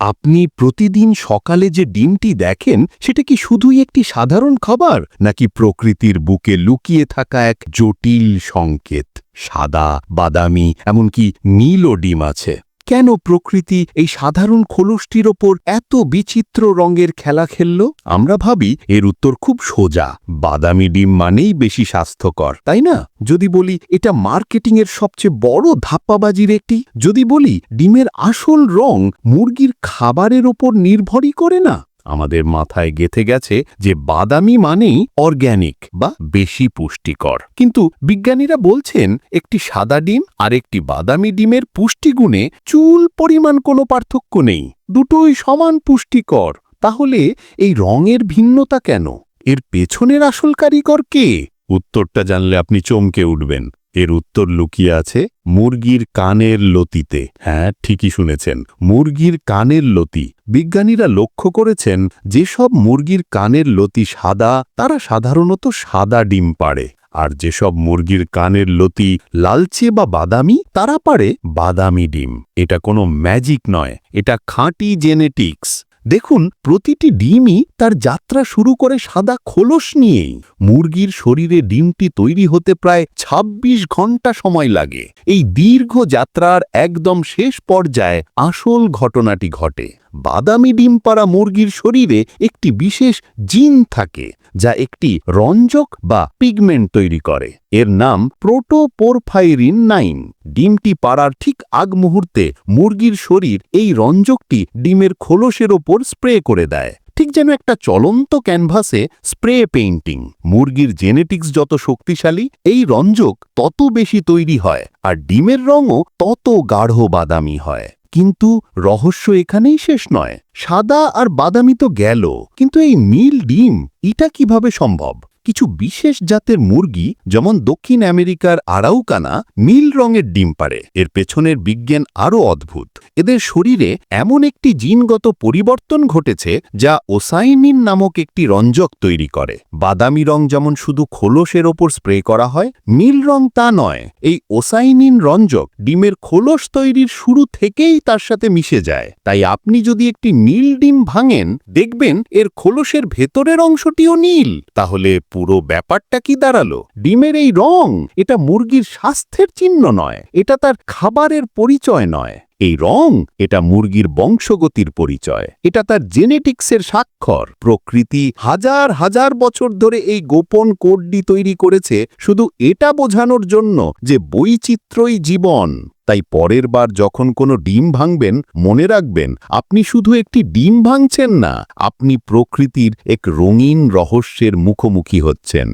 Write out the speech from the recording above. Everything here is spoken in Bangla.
আপনি প্রতিদিন সকালে যে ডিমটি দেখেন, সেটা কি শুধুই একটি সাধারণ খাবার, নাকি প্রকৃতির বুকে লুকিয়ে থাকা এক জটিল সংকেত? সাদা, বাদামি, এমনকি নীলও ডিম আছে। কেন প্রকৃতি এই সাধারণ খোলসটির ওপর এত বিচিত্র রঙের খেলা খেলল? আমরা ভাবি এর উত্তর খুব সোজা, বাদামি ডিম মানেই বেশি স্বাস্থ্যকর, তাই না? যদি বলি এটা মার্কেটিংয়ের সবচেয়ে বড় ধাপ্পাবাজির একটি, যদি বলি ডিমের আসল রং মুরগির খাবারের ওপর নির্ভরই করে না? আমাদের মাথায় গেথে গেছে যে বাদামি মানেই অর্গ্যানিক বা বেশি পুষ্টিকর। কিন্তু বিজ্ঞানীরা বলছেন একটি সাদা ডিম আর একটি বাদামি ডিমের পুষ্টিগুণে চুল পরিমাণ কোনো পার্থক্য নেই। দুটোই সমান পুষ্টিকর। তাহলে এই রঙের ভিন্নতা কেন? এর পেছনের আসল কারিগর কে? উত্তরটা জানলে আপনি চমকে উঠবেন। এর উত্তর লুকিয়ে আছে মুরগির কানের লতিতে। হ্যাঁ ঠিকই শুনেছেন। মুরগির কানের লতি। বিজ্ঞানীরা লক্ষ্য করেছেন যেসব মুরগির কানের লতি সাদা, তারা সাধারণত সাদা ডিম পাড়ে। আর যেসব মুরগির কানের লতি লালচে বা বাদামি, তারা পারে বাদামি ডিম। এটা কোনো ম্যাজিক নয়। এটা খাঁটি জেনেটিক্স। দেখুন, প্রতিটি ডিমই তার যাত্রা শুরু করে সাদা খোলস নিয়েই। মুরগির শরীরে ডিমটি তৈরি হতে প্রায় ২৬ ঘণ্টা সময় লাগে। এই দীর্ঘ যাত্রার একদম শেষ পর্যায়ে আসল ঘটনাটি ঘটে। বাদামি ডিম পাড়া মুরগির শরীরে একটি বিশেষ জিন থাকে। যা একটি রঞ্জক বা পিগমেন্ট তৈরি করে। এর নাম প্রোটোপোরফাইরিন নাইন ডিমটি পাড়ার ঠিক আগ মুহূর্তে মুরগির শরীর এই রঞ্জকটি ডিমের খোলসের ওপর স্প্রে করে দেয়। ঠিক যেন একটা চলন্ত ক্যানভাসে স্প্রে পেইন্টিং। মুরগির জেনেটিক্স যত শক্তিশালী, এই রঞ্জক তত বেশি তৈরি হয়, আর ডিমের রঙও তত গাঢ় বাদামি হয়। কিন্তু রহস্য এখানেই শেষ নয়। সাদা আর বাদামি তো গেল, কিন্তু এই নীল ডিম, এটা কীভাবে সম্ভব? কিছু বিশেষ জাতের মুরগি, যেমন দক্ষিণ আমেরিকার আরাউকানা, নীল রঙের ডিম পারে এর পেছনের বিজ্ঞান আরও অদ্ভুত। এদের শরীরে এমন একটি জিনগত পরিবর্তন ঘটেছে, যা ওসাইনিন নামক একটি রঞ্জক তৈরি করে। বাদামি রং যেমন শুধু খোলসের ওপর স্প্রে করা হয়, নীল রং তা নয়। এই ওসাইনিন রঞ্জক ডিমের খোলস তৈরির শুরু থেকেই তার সাথে মিশে যায়। তাই আপনি যদি একটি নীল ডিম ভাঙেন, দেখবেন এর খোলসের ভেতরের অংশটিও নীল। তাহলে পুরো ব্যাপারটা কি দাঁড়াল? ডিমের এই রং, এটা মুরগির স্বাস্থ্যের চিহ্ন নয়, এটা তার খাবারের পরিচয় নয়। এই রং এটা মুরগির বংশগতির পরিচয়। এটা তার জেনেটিক্সের স্বাক্ষর। প্রকৃতি হাজার হাজার বছর ধরে এই গোপন কোডটি তৈরি করেছে শুধু এটা বোঝানোর জন্য যে বৈচিত্র্যই জীবন। তাই পরের বার যখন কোনো ডিম ভাঙবেন, মনে রাখবেন, আপনি শুধু একটি ডিম ভাঙছেন না, আপনি প্রকৃতির এক রঙিন রহস্যের মুখোমুখি হচ্ছেন।